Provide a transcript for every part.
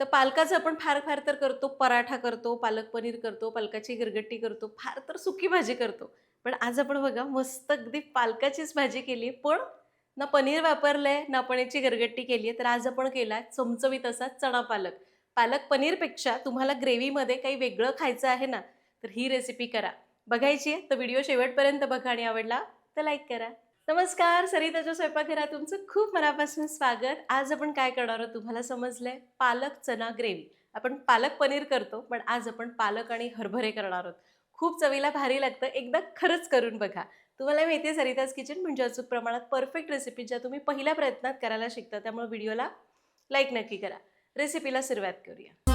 तर पालकाचं आपण फार फार तर करतो पराठा करतो पालक पनीर करतो पालकाची गिरगट्टी करतो फार तर सुकी भाजी करतो. पण आज आपण बघा मस्त अगदी पालकाचीच भाजी केली पण ना पनीर वापरलं आहे ना आपण याची गरगट्टी केली आहे तर आज आपण केला चमचमीत असा चणा पालक. पालक पनीरपेक्षा तुम्हाला ग्रेव्हीमध्ये काही वेगळं खायचं आहे ना तर ही रेसिपी करा. बघायची आहे तर व्हिडिओ शेवटपर्यंत बघा आणि आवडला तर लाईक करा. नमस्कार सरिताच्या स्वयंपाकघरात तुमचं खूप मनापासून स्वागत. आज आपण काय करणार आहोत तुम्हाला समजलंय? पालक चना ग्रेव्ही. आपण पालक पनीर करतो पण आज आपण पालक आणि हरभरे करणार आहोत. खूप चवीला भारी लागतं एकदा खरंच करून बघा. तुम्हाला माहिती आहे सरिताज किचन म्हणजे अचूक प्रमाणात परफेक्ट रेसिपी ज्या तुम्ही पहिल्या प्रयत्नात करायला शिकता. त्यामुळे व्हिडिओला लाईक नक्की करा. रेसिपीला सुरुवात करूया.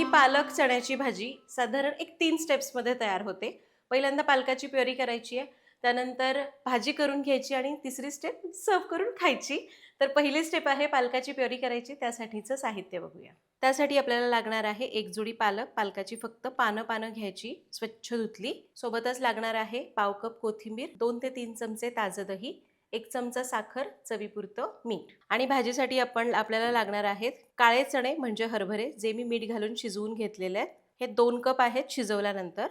ही पालक चण्याची भाजी साधारण एक तीन स्टेप्समध्ये तयार होते. पहिल्यांदा पालकाची प्युरी करायची आहे. त्यानंतर भाजी करून घ्यायची आणि तिसरी स्टेप सर्व करून खायची. तर पहिली स्टेप आहे पालकाची प्युरी करायची. त्यासाठीचं साहित्य बघूया. त्यासाठी आपल्याला लागणार आहे एक जुडी पालक. पालकाची फक्त पानं पानं घ्यायची. स्वच्छ धुतली. सोबतच लागणार आहे पाव कप कोथिंबीर दोन ते तीन चमचे ताजं दही. एक चमचा साखर चवीपुरतं मीठ. आणि भाजीसाठी आपण आपल्याला लागणार आहेत काळे चणे म्हणजे हरभरे जे मी मीठ घालून शिजवून घेतलेले आहेत. हे दोन कप आहेत शिजवल्यानंतर.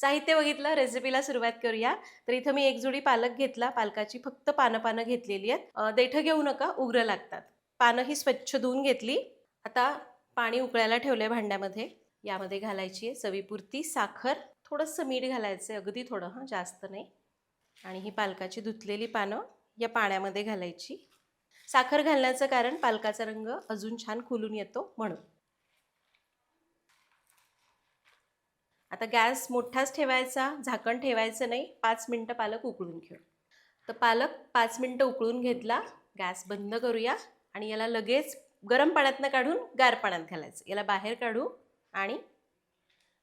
साहित्य बघितलं रेसिपीला सुरुवात करूया. तर इथं मी एक जुडी पालक घेतला. पालकाची फक्त पानं पानं घेतलेली आहेत. देठं घेऊ नका उग्र लागतात. पानं ही स्वच्छ धुवून घेतली. आता पाणी उकळायला ठेवलंय भांड्यामध्ये. यामध्ये घालायची आहे चवीपुरती साखर. थोडंसं मीठ घालायचं आहे अगदी थोडं हां जास्त नाही. आणि ही पालकाची धुतलेली पानं या पाण्यामध्ये घालायची. साखर घालण्याचं कारण पालकाचा रंग अजून छान खुलून येतो म्हणून. आता गॅस मोठाच ठेवायचा झाकण ठेवायचं नाही पाच मिनटं पालक उकळून घेऊ. तर पालक पाच मिनटं उकळून घेतला गॅस बंद करूया आणि याला लगेच गरम पाण्यातनं काढून गार पाण्यात घालायचं. याला बाहेर काढू आणि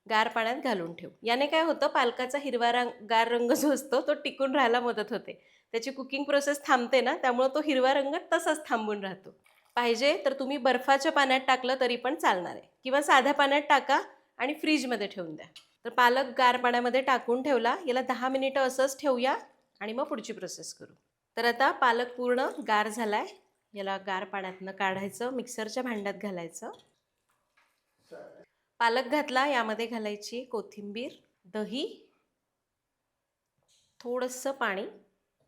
गार पाण्यात घालून ठेवू. याने काय होतं पालकाचा हिरवा रंग गार रंग जो असतो तो टिकून राहायला मदत होते. त्याची कुकिंग प्रोसेस थांबते ना त्यामुळं तो हिरवा रंग तसाच थांबून राहतो. पाहिजे तर तुम्ही बर्फाच्या पाण्यात टाकलं तरी पण चालणार आहे. किंवा साध्या पाण्यात टाका आणि फ्रीजमध्ये ठेवून द्या. तर पालक गार पाण्यामध्ये टाकून ठेवला याला दहा मिनिटं असंच ठेवूया आणि मग पुढची प्रोसेस करू. तर आता पालक पूर्ण गार झाला आहे याला गार पाण्यातनं काढायचं मिक्सरच्या भांड्यात घालायचं. पालक घातला यामध्ये घालायची कोथिंबीर दही थोडंसं पाणी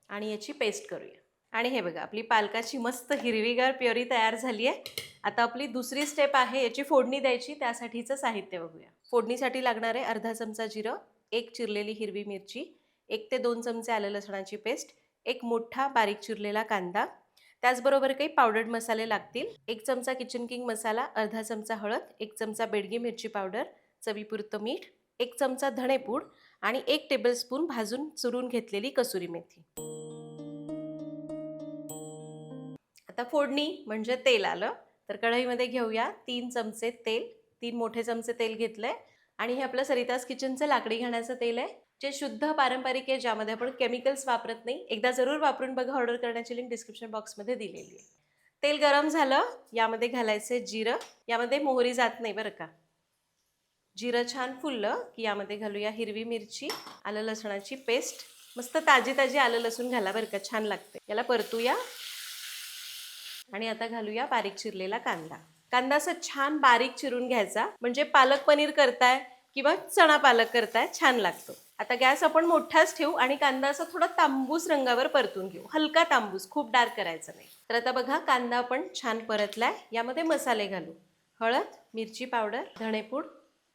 आणि याची पेस्ट करूया. आणि हे बघा आपली पालकाची मस्त हिरवीगार प्युरी तयार झाली आहे. आता आपली दुसरी स्टेप आहे याची फोडणी द्यायची त्यासाठीचं साहित्य बघूया. फोडणीसाठी लागणार आहे अर्धा चमचा जिरं एक चिरलेली हिरवी मिरची एक ते दोन चमचे आलं लसणाची पेस्ट एक मोठा बारीक चिरलेला कांदा त्याचबरोबर काही पावडर्ड मसाले लागतील. एक चमचा किचन किंग मसाला अर्धा चमचा हळद एक चमचा बेडगी मिरची पावडर चवीपुरतं मीठ एक चमचा धणेपूड आणि एक टेबलस्पून भाजून चुरून घेतलेली कसुरी मेथी. आता फोडणी म्हणजे तेल आलं. तर कढईमध्ये घेऊया तीन चमचे तेल तीन मोठे चमचे तेल घेतलंय. आणि हे आपलं सरितास किचनचं लाकडी घाण्याचं तेल आहे. जे शुद्ध पारंपरिक आहे ज्यामध्ये आपण केमिकल्स वापरत नाही एकदा जरूर वापरून बघा ऑर्डर करण्याची लिंक डिस्क्रिप्शन बॉक्समध्ये दिलेली आहे. तेल गरम झालं यामध्ये घालायचं जिरं यामध्ये मोहरी जात नाही बरं का. जिरं छान फुललं की यामध्ये घालूया हिरवी मिरची आलं लसणाची पेस्ट मस्त ताजी ताजी आलं लसूण घाला बरं का छान लागते याला परतूया. आणि आता घालूया बारीक चिरलेला कांदा. कांदा असं छान बारीक चिरून घ्यायचा म्हणजे पालक पनीर करताय किंवा चणा पालक करताय छान लागतो. आता गॅस आपण मोठाच ठेवू आणि कांदा असा थोडा तांबूस रंगावर परतून घेऊ. हलका तांबूस खूप डार्क करायचा नाही. तर आता बघा कांदा आपण छान परतलाय. यामध्ये मसाले घालू. हळद मिरची पावडर धणेपूड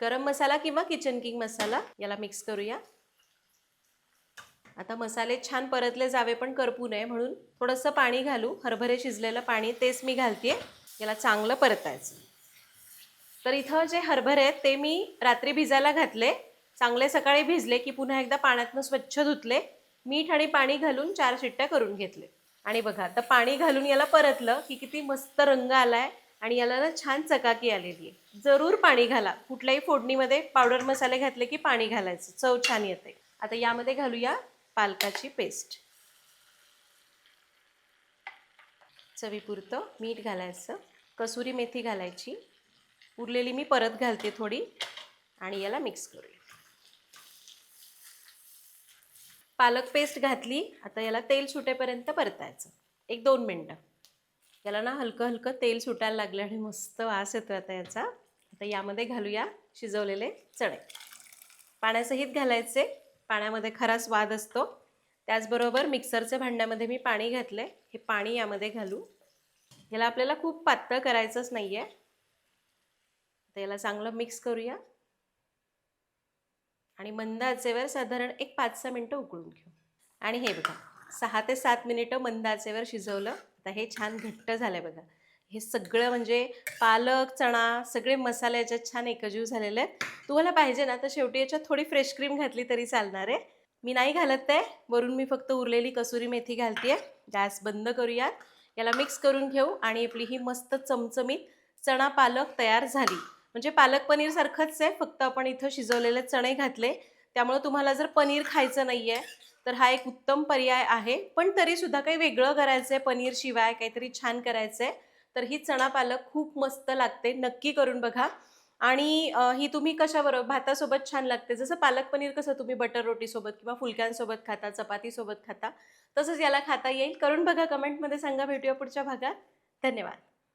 गरम मसाला किंवा किचन किंग मसाला याला मिक्स करूया. आता मसाले छान परतले जावे पण करपू नये म्हणून थोडंसं पाणी घालू. हरभरे शिजलेलं पाणी तेच मी घालते याला चांगलं परतायचं. तर इथं जे हरभरे आहेत ते मी रात्री भिजायला घातले. चांगले सकाळी भिजले की पुन्हा एकदा पाण्यातनं स्वच्छ धुतले मीठ आणि पाणी घालून चार शिट्ट्या करून घेतले. आणि बघा आता पाणी घालून याला परतलं की किती मस्त रंग आलाय आणि याला ना छान चकाकी आलेली आहे. जरूर पाणी घाला. कुठल्याही फोडणीमध्ये पावडर मसाले घातले की पाणी घालायचं. चव छान येते. आता यामध्ये घालूया पालकाची पेस्ट. चवीपुरतं मीठ घालायचं. कसुरी मेथी घालायची. उरलेली मी परत घालते थोडी. आणि याला मिक्स करूया. पालक पेस्ट घातली. आता याला तेल सुटेपर्यंत परतायचं. एक दोन मिनटं. याला ना हलकं हलकं तेल सुटायला लागलं आणि मस्त वास येतो आता याचा. आता यामध्ये घालूया शिजवलेले चणे. पाण्यासहित घालायचे पाण्यामध्ये खरा स्वाद असतो. त्याचबरोबर मिक्सरच्या भांड्यामध्ये मी पाणी घातले हे पाणी यामध्ये घालू. याला आपल्याला खूप पातळ करायचंच नाही आहे तर याला चांगलं मिक्स करूया. आणि मंद आचेवर साधारण एक पाच सहा मिनटं उकळून घेऊ. आणि हे बघा सहा ते सात मिनिटं मंद आचेवर शिजवलं. आता हे छान घट्ट झालं आहे बघा. हे सगळं म्हणजे पालक चणा सगळे मसाले याच्यात छान एकजीव झालेले आहेत. तुम्हाला पाहिजे ना तर शेवटी याच्यात थोडी फ्रेश क्रीम घातली तरी चालणार आहे. मी नाही घालत आहे. वरून मी फक्त उरलेली कसुरी मेथी घालते गॅस बंद करूयात. याला मिक्स करून घेऊ आणि आपली ही मस्त चमचमीत चणा पालक तयार झाली. म्हणजे पालक पनीर सारखंच आहे फक्त आपण इथं शिजवलेले चणे घातले. त्यामुळे तुम्हाला जर पनीर खायचं नाही आहे तर हा एक उत्तम पर्याय आहे. पण तरीसुद्धा काही वेगळं करायचं आहे पनीर शिवाय काहीतरी छान करायचं आहे तर ही चणा पालक खूप मस्त लागते. नक्की करून बघा. आणि ही तुम्ही कशाबरोबर भातासोबत छान लागते. जसं पालक पनीर कसं तुम्ही बटर रोटीसोबत किंवा फुलक्यांसोबत खाता चपातीसोबत खाता तसंच याला खाता येईल. करून बघा कमेंटमध्ये सांगा भेटूया पुढच्या भागात. धन्यवाद.